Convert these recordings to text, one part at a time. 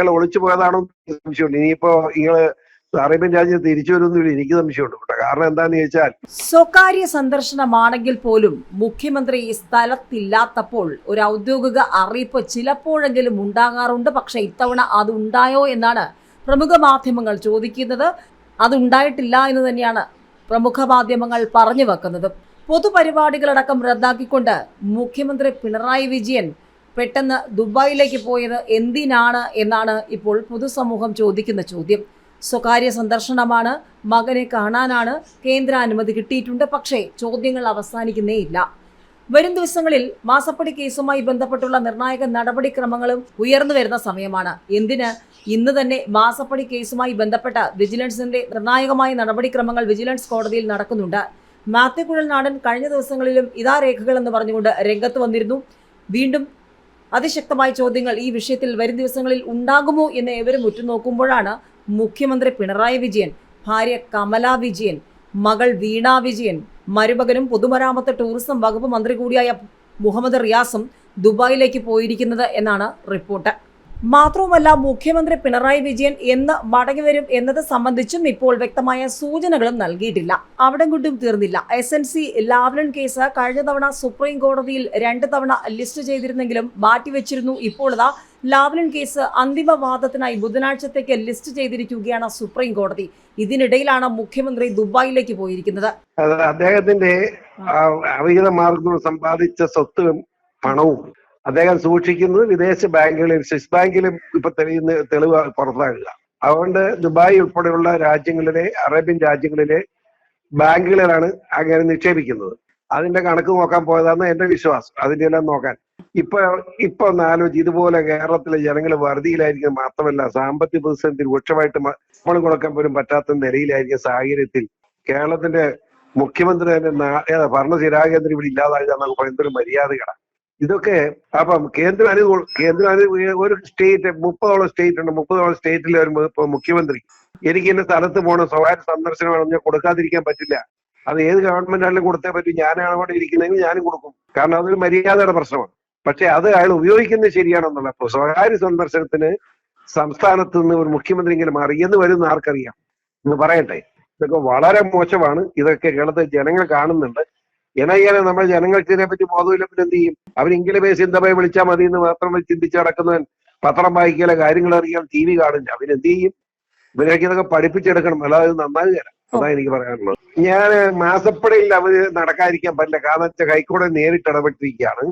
അയാൾ ഒളിച്ചു പോയതാണോ സംശയമുണ്ട്. ഇനിയിപ്പോ ഇയാൾ അറേബ്യൻ രാജ്യം തിരിച്ചു വരും എനിക്ക് സംശയമുണ്ട് കേട്ടോ. കാരണം എന്താന്ന് ചോദിച്ചാൽ സ്വകാര്യ സന്ദർശനമാണെങ്കിൽ പോലും മുഖ്യമന്ത്രി ഈ സ്ഥലത്തില്ലാത്തപ്പോൾ ഒരു ഔദ്യോഗിക അറിയിപ്പ് ചിലപ്പോഴെങ്കിലും ഉണ്ടാകാറുണ്ട്. പക്ഷെ ഇത്തവണ അത് ഉണ്ടായോ എന്നാണ് പ്രമുഖ മാധ്യമങ്ങൾ ചോദിക്കുന്നത്. അതുണ്ടായിട്ടില്ല എന്ന് തന്നെയാണ് പ്രമുഖ മാധ്യമങ്ങൾ പറഞ്ഞു വെക്കുന്നത്. പൊതുപരിപാടികളടക്കം റദ്ദാക്കിക്കൊണ്ട് മുഖ്യമന്ത്രി പിണറായി വിജയൻ പെട്ടെന്ന് ദുബായിലേക്ക് പോയത് എന്തിനാണ് എന്നാണ് ഇപ്പോൾ പൊതുസമൂഹം ചോദിക്കുന്ന ചോദ്യം. സ്വകാര്യ സന്ദർശനമാണ് മകനെ കാണാനാണ് കേന്ദ്ര അനുമതി കിട്ടിയിട്ടുണ്ട്. പക്ഷേ ചോദ്യങ്ങൾ അവസാനിക്കുന്നേയില്ല വരും ദിവസങ്ങളിൽ മാസപ്പടി കേസുമായി ബന്ധപ്പെട്ടുള്ള നിർണായക നടപടിക്രമങ്ങളും ഉയർന്നു വരുന്ന സമയമാണ്. എന്തിന്? ഇന്ന് തന്നെ മാസപ്പടി കേസുമായി ബന്ധപ്പെട്ട വിജിലൻസിന്റെ നിർണായകമായ നടപടിക്രമങ്ങൾ വിജിലൻസ് കോടതിയിൽ നടക്കുന്നുണ്ട്. മാത്യു കുഴൽനാടൻ കഴിഞ്ഞ ദിവസങ്ങളിലും ഇതാ രേഖകൾ എന്ന് പറഞ്ഞുകൊണ്ട് രംഗത്ത് വന്നിരുന്നു. വീണ്ടും അതിശക്തമായ ചോദ്യങ്ങൾ ഈ വിഷയത്തിൽ വരും ദിവസങ്ങളിൽ ഉണ്ടാകുമോ എന്ന് ഏവരും ഉറ്റുനോക്കുമ്പോഴാണ് മുഖ്യമന്ത്രി പിണറായി വിജയൻ ഭാര്യ കമല വിജയൻ മകൾ വീണ വിജയൻ മരുമകനും പൊതുമരാമത്ത് ടൂറിസം വകുപ്പ് മന്ത്രി കൂടിയായ മുഹമ്മദ് റിയാസും ദുബായിലേക്ക് പോയിരിക്കുന്നത് എന്നാണ് റിപ്പോർട്ട്. മാത്രവുമല്ല മുഖ്യമന്ത്രി പിണറായി വിജയൻ എന്ന് മടങ്ങി വരും എന്നത് സംബന്ധിച്ചും ഇപ്പോൾ വ്യക്തമായ സൂചനകളും നൽകിയിട്ടില്ല. അവിടെ കൊണ്ടും തീർന്നില്ല. S N C Lavalin case കഴിഞ്ഞ തവണ സുപ്രീം കോടതിയിൽ രണ്ട് തവണ ലിസ്റ്റ് ചെയ്തിരുന്നെങ്കിലും മാറ്റിവെച്ചിരുന്നു. ഇപ്പോഴതാ ലാവ്ലിൻ കേസ് അന്തിമ വാദത്തിനായി ബുധനാഴ്ചത്തേക്ക് ലിസ്റ്റ് ചെയ്തിരിക്കുകയാണ് സുപ്രീം കോടതി. ഇതിനിടയിലാണ് മുഖ്യമന്ത്രി ദുബായിലേക്ക് പോയിരിക്കുന്നത്. അദ്ദേഹത്തിന്റെ സമ്പാദിച്ച സ്വത്തും പണവും. അദ്ദേഹം സൂക്ഷിക്കുന്നത് വിദേശ ബാങ്കുകളിൽ സ്വിസ് ബാങ്കിലും ഇപ്പൊ തെളിയുന്ന തെളിവ് പുറത്താകുക അതുകൊണ്ട് ദുബായ് ഉൾപ്പെടെയുള്ള രാജ്യങ്ങളിലെ അറേബ്യൻ രാജ്യങ്ങളിലെ ബാങ്കുകളിലാണ് അങ്ങനെ നിക്ഷേപിക്കുന്നത്. അതിന്റെ കണക്ക് നോക്കാൻ പോയതാണ് എന്റെ വിശ്വാസം. അതിന്റെ എല്ലാം നോക്കാൻ. ഇപ്പൊ ഇപ്പൊ ഒന്ന് ആലോചിച്ച് ഇതുപോലെ കേരളത്തിലെ ജനങ്ങൾ വറുതിയിലായിരിക്കും മാത്രമല്ല സാമ്പത്തിക പ്രതിസന്ധി രൂക്ഷമായിട്ട് പണം കൊടുക്കാൻ പോലും പറ്റാത്ത നിലയിലായിരിക്കും സാഹചര്യത്തിൽ കേരളത്തിന്റെ മുഖ്യമന്ത്രി തന്നെ ഭരണ സ്ഥിരാകേന്ദ്രം ഇവിടെ ഇല്ലാതാകുക എന്നൊക്കെ പറയുന്നത് ഒരു മര്യാദകളാണ് ഇതൊക്കെ അപ്പം കേന്ദ്ര അനുകൂല കേന്ദ്ര ഒരു സ്റ്റേറ്റ് മുപ്പതോളം സ്റ്റേറ്റ് ഉണ്ട്. മുപ്പതോളം സ്റ്റേറ്റിലെ ഒരു മുഖ്യമന്ത്രി എനിക്ക് എന്റെ സ്ഥലത്ത് പോകണം സ്വകാര്യ സന്ദർശനം ഞാൻ കൊടുക്കാതിരിക്കാൻ പറ്റില്ല. അത് ഏത് ഗവൺമെന്റ് ആണെങ്കിലും കൊടുത്തേ പറ്റും. ഞാനാണ് അവിടെ ഇരിക്കുന്നതെങ്കിൽ ഞാനും കൊടുക്കും. കാരണം അതൊരു മര്യാദയുടെ പ്രശ്നമാണ്. പക്ഷെ അത് അയാൾ ഉപയോഗിക്കുന്നത് ശരിയാണെന്നുള്ള ഇപ്പൊ സ്വകാര്യ സന്ദർശനത്തിന് സംസ്ഥാനത്ത് നിന്ന് ഒരു മുഖ്യമന്ത്രി ഇങ്ങനെ മാറി. എന്ന് വരുന്ന ആർക്കറിയാം? എന്ന് പറയട്ടെ. ഇതൊക്കെ വളരെ മോശമാണ്. ഇതൊക്കെ കേരളത്തിൽ ജനങ്ങൾ കാണുന്നുണ്ട്. എനയ്യാനെ നമ്മൾ ജനങ്ങൾക്ക് ഇതിനെപ്പറ്റി ബോധമില്ല പിന്നെ എന്ത് ചെയ്യും? അവരിങ്ങനെ പേസ് ചിന്തമായി വിളിച്ചാൽ മതി എന്ന് മാത്രം ചിന്തിച്ച് നടക്കുന്നവൻ പത്രം വായിക്കല കാര്യങ്ങൾ അറിയാൻ ടി വി കാണില്ല അവരെന്ത് ചെയ്യും? ഇവരൊക്കെ ഇതൊക്കെ പഠിപ്പിച്ചെടുക്കണം. അല്ലാതെ തരാം. അതാണ് എനിക്ക് പറയാനുള്ളത്. ഞാൻ മാസപ്പടിയിൽ അവർ നടക്കാതിരിക്കാൻ പറ്റില്ല. കാരണം വെച്ചാൽ ഹൈക്കോടതി നേരിട്ട് ഇടപെട്ടിരിക്കുകയാണ്.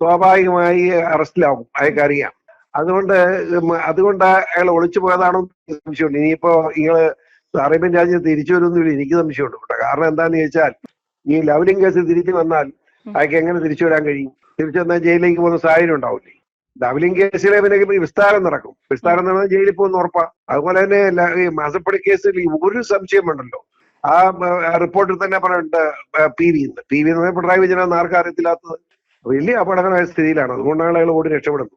സ്വാഭാവികമായി അറസ്റ്റിലാവും. അയാൾക്കറിയാം അതുകൊണ്ട് അതുകൊണ്ട് അയാൾ ഒളിച്ചു പോയതാണോ എന്ന് സംശയമുണ്ട്. ഇനിയിപ്പോ നിങ്ങൾ അറേബ്യൻ രാജ്യം തിരിച്ചു വരുമെന്നില്ല എനിക്ക് സംശയമുണ്ട്. കേട്ടോ കാരണം എന്താന്ന് ചോദിച്ചാൽ ഈ ലവലിംഗ് കേസിൽ തിരിച്ചു വന്നാൽ അയാൾക്ക് എങ്ങനെ തിരിച്ചു വരാൻ കഴിയും? തിരിച്ചു വന്നാൽ ജയിലിലേക്ക് പോകുന്ന സാഹചര്യം ഉണ്ടാവില്ലേ? ലവലിംഗ് കേസിലെ പിന്നെ വിസ്താരം നടക്കും. വിസ്താരം നടന്നാൽ ജയിലിൽ പോകുന്ന ഉറപ്പാ. അതുപോലെ തന്നെ ഈ മാസപ്പടി കേസിൽ ഒരു സംശയം ഉണ്ടല്ലോ. ആ റിപ്പോർട്ടിൽ തന്നെ പറയുന്നുണ്ട് പി വി പി വി എന്ന് പറഞ്ഞാൽ പിണറായി വിജയൻ ആർക്കും അറിയത്തില്ലാത്തത്. വലിയ അപകടകരമായ സ്ഥിതിയിലാണ്. അതുകൊണ്ടാണ് അയാൾ ഓടി രക്ഷപ്പെടുന്നത്.